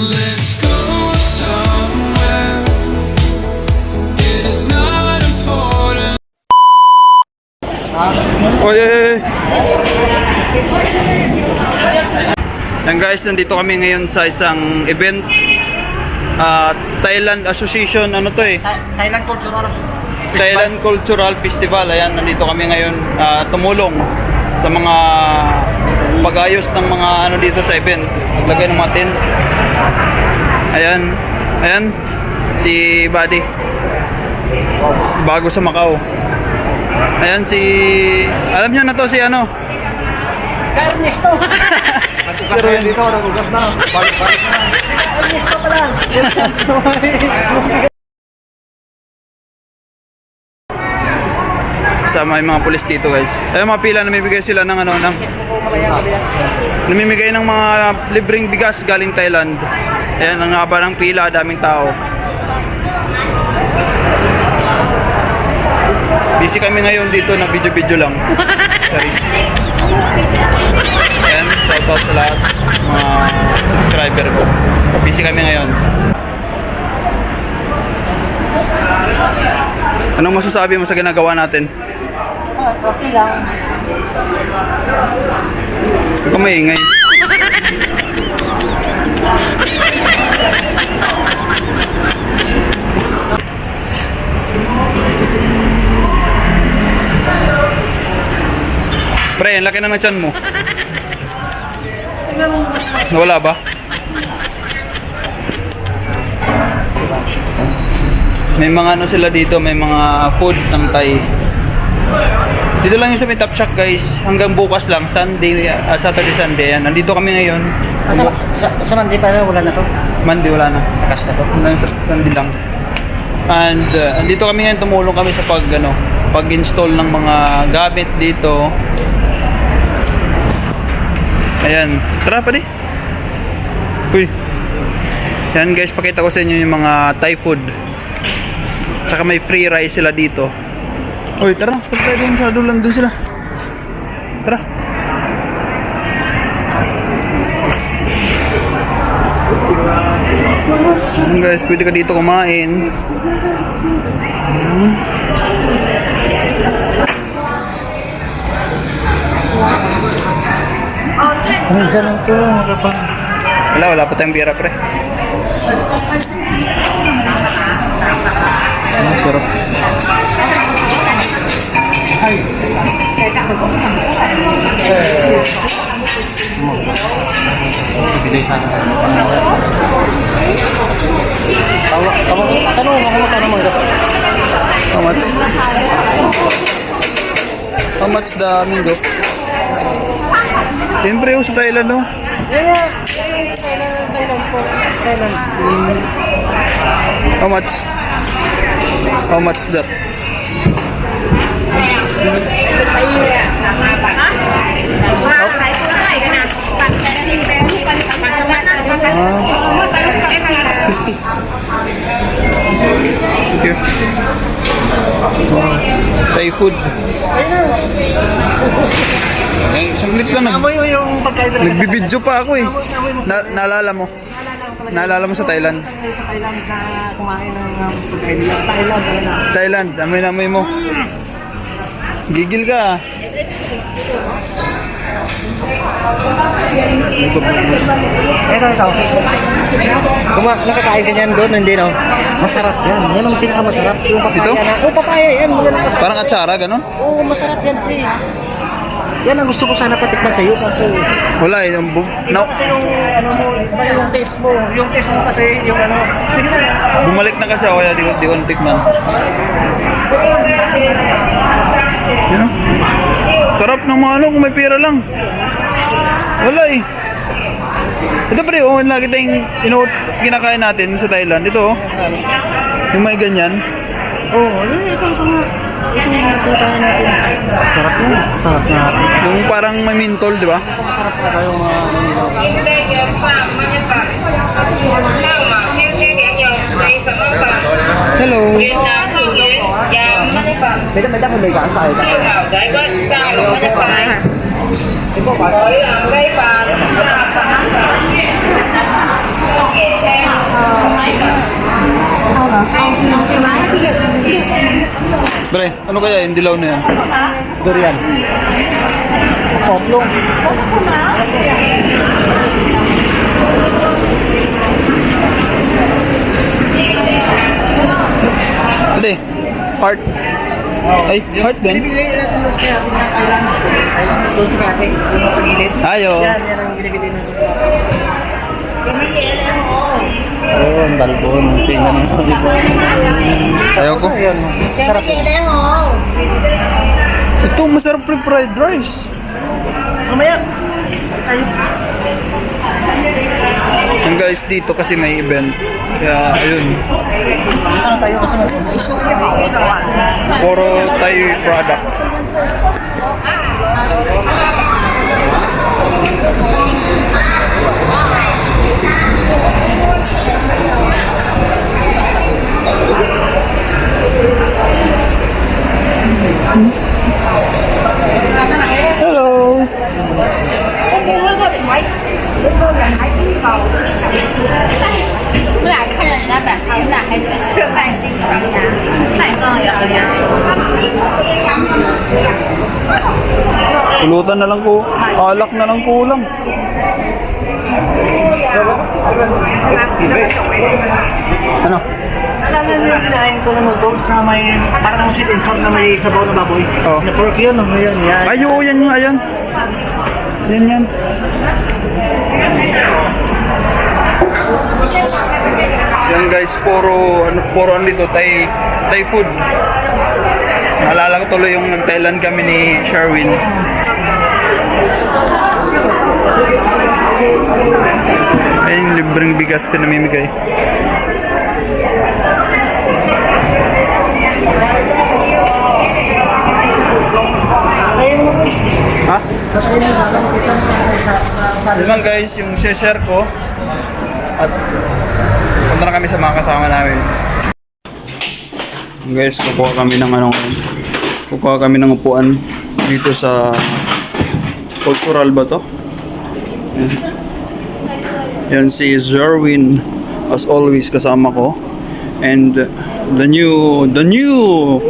Oy, oy, oy. Yan guys, nandito kami ngayon sa isang event. Ah, Thailand Association, ano to eh? Thailand Cultural Thailand Cultural Festival. Ayan, nandito kami ngayon ah, tumulong sa mga pag-ayos ng mga ano dito sa event. Paglagay ng mga tent. Ayan. Ayan. Si Buddy. Bago sa Macau. Ayan si... Alam niyo na to si ano? Ernesto! Pero yun dito, nagugas na. Balik-balik na. Ernesto pa Kasama yung mga pulis dito guys. Ayun mga pila, namimigay sila ng ano, ng, namimigay ng mga libreng bigas galing Thailand. Ayan, ang haba ng pila, daming tao. Busy kami ngayon dito na video-video lang. Charis. Ayan, shoutout sa lahat mga subscriber ko. Busy kami ngayon. Anong masasabi mo sa ginagawa natin? Okay lang. Huwag kang maingay. Pre, ang laki na ng tiyan mo. Nawala ba? May mga ano sila dito, may mga food ng Thai. Dito lang yung sa may Top Shack guys. Hanggang bukas lang, Sunday, ah, Saturday, Sunday. Yan. Nandito kami ngayon. Sa, sa, sa Monday pa na, wala na to. Monday wala na. Lakas na to. Sa- Sunday lang. And uh, andito kami ngayon, tumulong kami sa pag, ano, pag-install ng mga gamit dito. Ayan. Tara pa di. Uy. Yan guys, pakita ko sa inyo yung mga Thai food. Tsaka may free rice sila dito. Uy, tara. Punta dun sa dulang dun sila. Tara. Ayan guys, pwede ka dito kumain. Minsan lang to. Wala, wala pa tayong bira pre. Ang sarap. Bibili sana. Tawa, tawa, tanong ako magkano mga. How much? How much the mingo? Siyempre yung sa Thailand no? Yan nga. Thailand, Thailand po. Thailand. How much? How much that? Thai food. Eh, saglit lang. Nag Amoy mo yung pagkain talaga nagbibidyo pa ako eh. Na naalala mo? Naalala mo sa Thailand? Sa Thailand na kumain ng um, pagkain. Thailand talaga. Thailand, amoy na amoy mo. Gigil ka ah. Ito, ito. Kuma, nakakain ka niyan doon, hindi no? Masarap yan. Yan ang pinakamasarap. Yung papaya Ito? na. Oh, papaya yan. Yan ang masarap. Parang atsara, ganun? Oo, masarap yan, pre. Yan ang gusto ko sana patikman sa iyo kasi Wala eh. Yung bu- na- kasi yung ano mo, yung taste mo. Yung taste mo kasi yung ano. Bumalik na kasi ako kaya di ko, di ko natikman. Yan oh. Sarap ng mga ano kung may pera lang. Wala eh. Ito pre, oh, lagi tayong ino, kinakain natin sa Thailand. Ito oh. Yung may ganyan. Oo, oh, yun, ito, ito nga. Ito yung nakikita natin. Sarap yun. Sarap na. Yung parang may mintol, di ba? Masarap na ba yung mga ano Hello. Mấy trăm mấy trăm mình quán xài Siêu hảo trái quất xài một mấy quán Cái cô quán xài Mới là cây bàn Là bán Bre, ano kaya yung dilaw na yan? Durian. Potlong. Potlong. Hindi. Heart. Ay, heart din. Binibili natin doon kaya natin gilid. Ayo. Yan, ang balbon. Tingnan mo. Ayaw ko. Ayun. Sarap yun. Ito, masarap pre fried rice. Mamaya. Ang guys, dito kasi may event. Kaya, ayun. Ano tayo kasi mag- Puro Thai product. Hello. 我俩看着人家摆摊，我们俩还去吃了半斤双鸭，太棒了呀！ Pulutan na lang ko. Alak na lang kulang. Ano? Alam mo yung kinain ko ng noodles na may parang sweet and sour na may sabaw na baboy. Oh. Na pork yun, no? Yun, yan. Ay, oo, yan nga, yan. Yan, yan. Yan guys, puro, ano, puro ano dito, Thai, Thai food. Naalala ko tuloy yung nag-Thailand kami ni Sherwin. Ayun, libreng bigas pinamimigay. Ha? Yun lang guys, yung share ko. At punta na kami sa mga kasama namin. Guys, kukuha kami ng ano. Kukuha kami ng upuan dito sa cultural ba to? Yan. Yan si Zerwin as always kasama ko. And the new, the new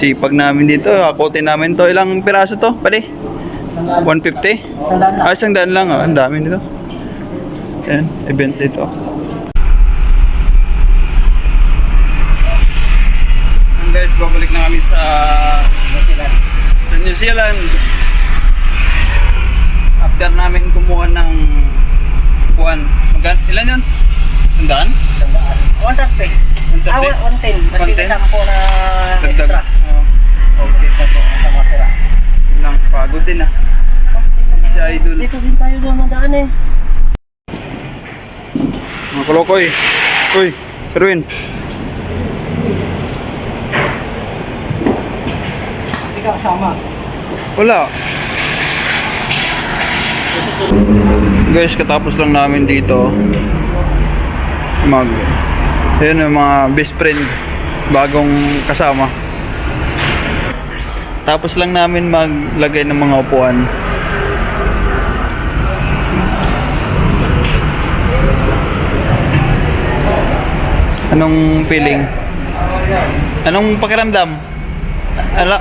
Sipag namin dito, akotin namin to. Ilang piraso to, pare? 150? Ah, isang daan lang, ah. Ang dami nito. Ayan, event dito. And guys, babalik na kami sa sa New Zealand. After namin kumuha ng kuan. Magkan ilan 'yun? Sandaan? One thirty. Ah, one- one ten. Kasi 110? kasama po na extra. Oh, Okay, tapos kasama sira. yun lang, pagod din ah. Si Idol. Dito din tayo doon magdaan eh. Mga kolokoy. Uy, Sherwin. Hindi ka kasama. Wala. Guys, katapos lang namin dito mag yun yung mga best friend bagong kasama tapos lang namin maglagay ng mga upuan anong feeling anong pakiramdam ala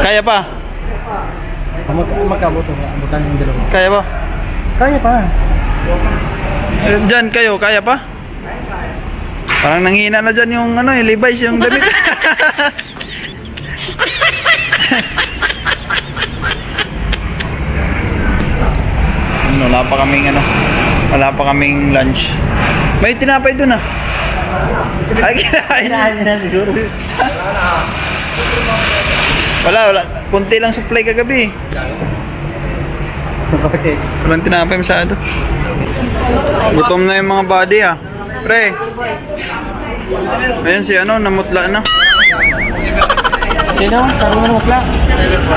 kaya pa Mag magkabuto. Abutan yung dalawa. kaya pa Kaya pa. Eh, Diyan kayo, kaya pa? Parang nanghina na dyan yung ano, yung Levi's, yung damit. ano, wala pa kaming ano, wala pa kaming lunch. May tinapay dun ah. Ay, kinain. Kinain na siguro. Wala, wala. Kunti lang supply kagabi. Okay. Walang tinapay masyado. Gutom na yung mga body ah. Pre. Ayan si ano, namutla na. Sino? Sabi mo mutla.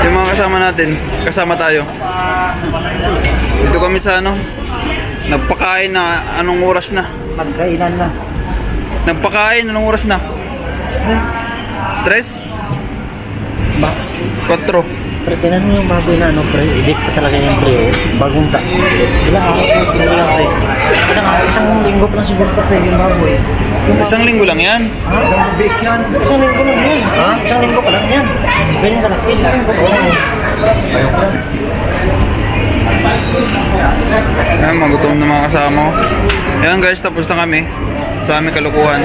Yung mga kasama natin, kasama tayo. Dito kami sa ano, nagpakain na anong oras na. Magkainan na. Nagpakain anong oras na. Stress? Ba? 4. Pre, tinan mo yung baboy na ano, pre. Idik pa talaga yung pre, oh. Bagong ta. Ilang araw ko. Ilang araw, isang linggo pa lang siguro pa, pre, yung baboy. Yung Isang linggo lang yan. Ha? Isang big yan. Isang linggo lang yan. Ha? Isang linggo pa lang yan. Ganyan ka lang. Isang linggo pa lang. Ayan, magutom na mga kasama ko. Ayan guys, tapos na kami sa aming kalukuhan.